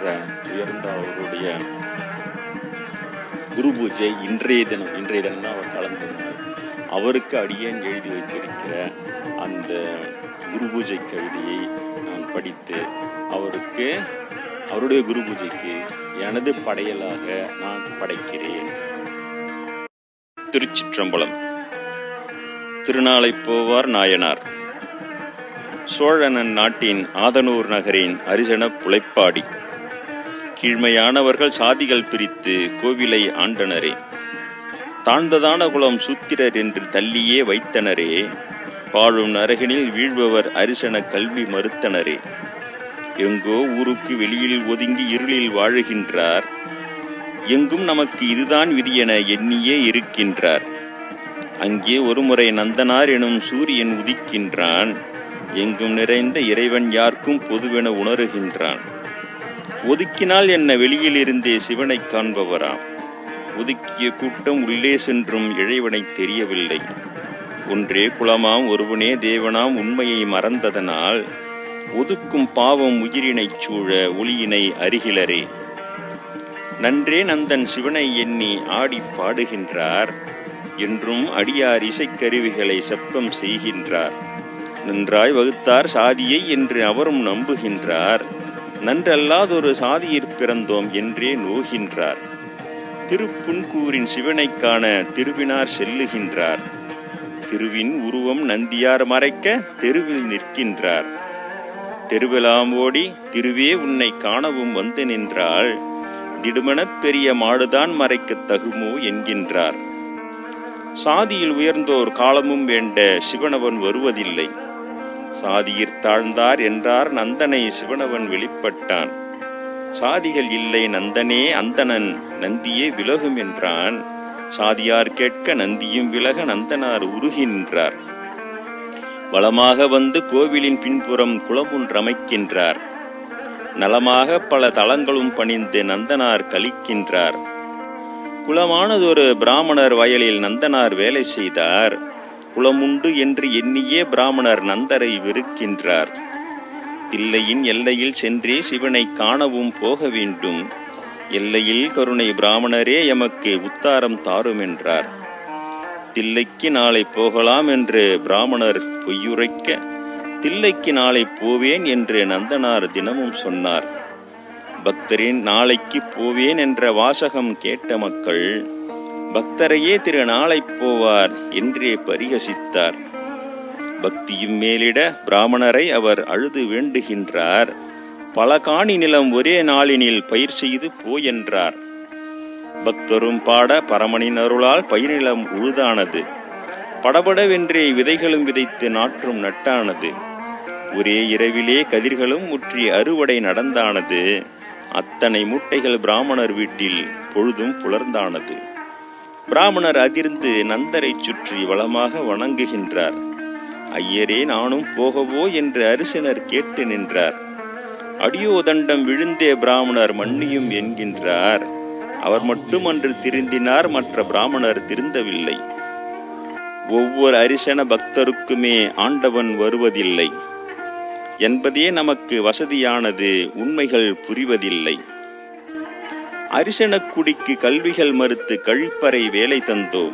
என்ற உயர்ந்த அவருடைய குரு பூஜை இன்றைய தினம் இன்றைய தினம் அவர் கலந்துள்ளார். அவருக்கு அடியேன் எழுதி வைத்திருக்கிற அந்த குரு பூஜை கவிதையை நான் படித்து அவருக்கு அவருடைய குரு பூஜைக்கு எனது படையலாக நான் படைக்கிறேன். திருச்சிற்றம்பலம். திருநாளை போவார் நாயனார். சோழனன் நாட்டின் ஆதனூர் நகரின் அரிசன புலைப்பாடி. கீழ்மையானவர்கள் சாதிகள் பிரித்து கோவிலை ஆண்டனரே. தாழ்ந்ததான குலம் சூத்திரர் என்று தள்ளியே வைத்தனரே. வாழும் நரகனில் வீழ்பவர் அரிசன கல்வி மறுத்தனரே. எங்கோ ஊருக்கு வெளியில் ஒதுங்கி இருளில் வாழுகின்றார். எங்கும் நமக்கு இதுதான் விதியென எண்ணியே இருக்கின்றார். அங்கே ஒருமுறை நந்தனார் எனும் சூரியன் உதிக்கின்றான். எங்கும் நிறைந்த இறைவன் யார்க்கும் பொதுவென உணருகின்றான். ஒதுக்கினால் என்ன வெளியில் இருந்தே சிவனைக் காண்பவராம். ஒதுக்கிய கூட்டம் உள்ளே சென்றும் இழைவனை தெரியவில்லை. ஒன்றே குலமாம் ஒருவனே தேவனாம் உண்மையை மறந்ததனால் ஒதுக்கும் பாவம் உயிரினைச் சூழ ஒளியினை அருகிலரே. நன்றே நந்தன் சிவனை எண்ணி ஆடி பாடுகின்றார் என்றும் அடியார் இசைக்கருவிகளை செப்பம் செய்கின்றார். நன்றாய் வகுத்தார் சாதியை என்று அவரும் நம்புகின்றார். நன்றல்லாதொரு சாதியிற் பிறந்தோம் என்றே நோகின்றார். திருப்புன்கூரின் சிவனைக்கான திருவினார் செல்லுகின்றார். திருவின் உருவம் நந்தியார் மறைக்க தெருவில் நிற்கின்றார். தெருவெலாம் ஓடி திருவே உன்னை காணவும் வந்து நின்றால் திடுமெனப் பெரிய மாடுதான் மறைக்கத் தகுமோ என்கின்றார். சாதியில் உயர்ந்தோர் காலமும் வேண்ட சிவனவன் வருவதில்லை. சாதியிற் தாழ்ந்தார் என்றார் நந்தனை சிவனவன் வெளிப்பட்டான். சாதிகள் இல்லை நந்தனே அந்தணன் நந்தியே விலகும் என்றான். சாதியார் கேட்க நந்தியும் விலக நந்தனார் உருகின்றார். வளமாக வந்து கோவிலின் பின்புறம் குளமொன்றமைக்கின்றார் நலமாக பல தலங்களும் பணிந்து நந்தனார் கலிக்கின்றார் குலமானதொரு பிராமணர் வயலில் நந்தனார் வேலை செய்தார். குலமுண்டு என்று எண்ணியே பிராமணர் நந்தரை வெறுக்கின்றார். தில்லையின் எல்லையில் சென்றே சிவனை காணவும் போக வேண்டும். எல்லையில் கருணை பிராமணரே எமக்கு உத்தாரம் தாரும் என்றார் தில்லைக்கு நாளை போகலாம் என்று பிராமணர் பொய்யுரைக்க தில்லைக்கு நாளை போவேன் என்று நந்தனார் தினமும் சொன்னார். பக்தரின் நாளைக்கு போவேன் என்ற வாசகம் கேட்ட மக்கள் பக்தரையே திரு நாளை போவார் என்றே பரிகசித்தார். பக்தியும் மேலிட பிராமணரை அவர் அழுது வேண்டுகின்றார். பல காணி நிலம் ஒரே நாளினில் பயிர் செய்து போயென்றார் பக்தரும் பாட பரமனின் அருளால் பயிர் நிலம் உழுதானது. படபடவென்றே விதைகளும் விதைத்து நாற்றும் நட்டானது. ஒரே இரவிலே கதிர்களும் முற்றி அறுவடை நடந்தானது. அத்தனை மூட்டைகள் பிராமணர் வீட்டில் பொழுதும் புலர்ந்தானது. பிராமணர் அதிர்ந்து நந்தரைச் சுற்றி வளமாக வணங்குகின்றார். ஐயரே நானும் போகவோ? என்று அரிசனர் கேட்டு நின்றார். அடியோதண்டம் விழுந்தே பிராமணர் மன்னியும் என்கின்றார். அவர் மட்டும் அன்று திருந்தினார் மற்ற பிராமணர் திருந்தவில்லை. ஒவ்வொரு அரிசன பக்தருக்குமே ஆண்டவன் வருவதில்லை. என்பதே நமக்கு வசதியானது உண்மைகள் புரிவதில்லை. அரிசனக்குடிக்கு கல்விகள் மறுத்து கழிப்பறை வேலை தந்தோம்.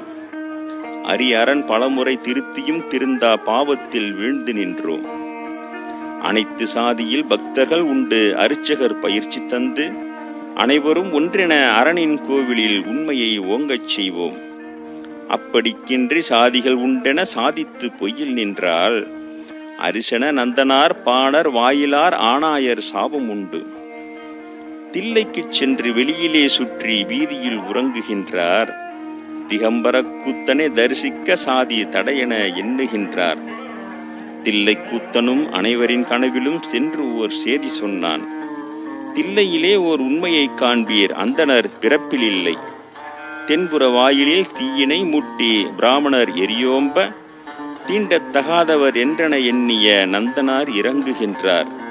அரியரண் பலமுறை திருத்தியும் திருந்தா பாவத்தில் வீழ்ந்து நின்றோம். அனைத்து சாதியில் பக்தர்கள் உண்டு அர்ச்சகர் பயிற்சி தந்து அனைவரும் ஒன்றென அரணின் கோவிலில் உண்மையை ஓங்கச் செய்வோம். அப்படிக்கின்றி சாதிகள் உண்டென சாதித்து பொய்யில் நின்றால் அரிசன நந்தனார் பாணர் வாயிலார் ஆணாயர் சாபம் உண்டு. தில்லைக்குச் சென்று வெளியிலே சுற்றி வீதியில் உறங்குகின்றார். திகம்பர கூத்தனை தரிசிக்க சாதி தடையென எண்ணுகின்றார். தில்லை கூத்தனும் அனைவரின் கனவிலும் சென்று ஓர் சேதி சொன்னான். தில்லையிலே ஓர் உண்மையைக் காண்பீர் அந்தணர் பிறப்பில் இல்லை. தென்புற வாயிலில் தீயினை மூட்டி பிராமணர் எரியோம்ப தீண்டத் தகாதவர் என்றென எண்ணிய நந்தனார் இறங்குகின்றார்.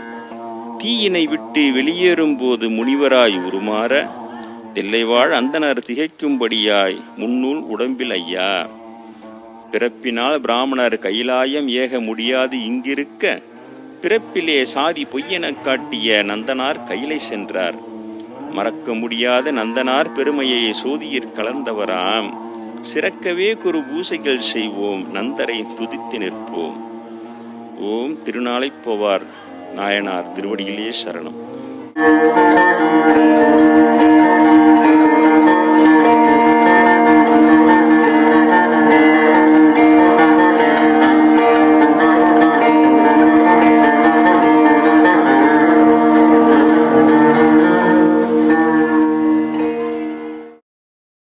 தீயினை விட்டு வெளியேறும் போது முனிவராய் உருமாற தில்லைவாழ் அந்தனர் திகைக்கும்படியாய் முன்னூல் உடம்பில் ஐயா. பிறப்பினால் பிராமணர் கைலாயம் ஏக முடியாது இங்கிருக்க பிறப்பிலே சாதி பொய்யெனக் காட்டிய நந்தனார் கைலை சென்றார். மறக்க முடியாத நந்தனார் பெருமையை சோதியிற் கலந்தவராம். சிறக்கவே குரு பூசைகள் செய்வோம் நந்தரை துதித்து நிற்போம். ஓம் திருநாளைப் போவார். നായണാർ തിരുവടിയിലേ ശരണം.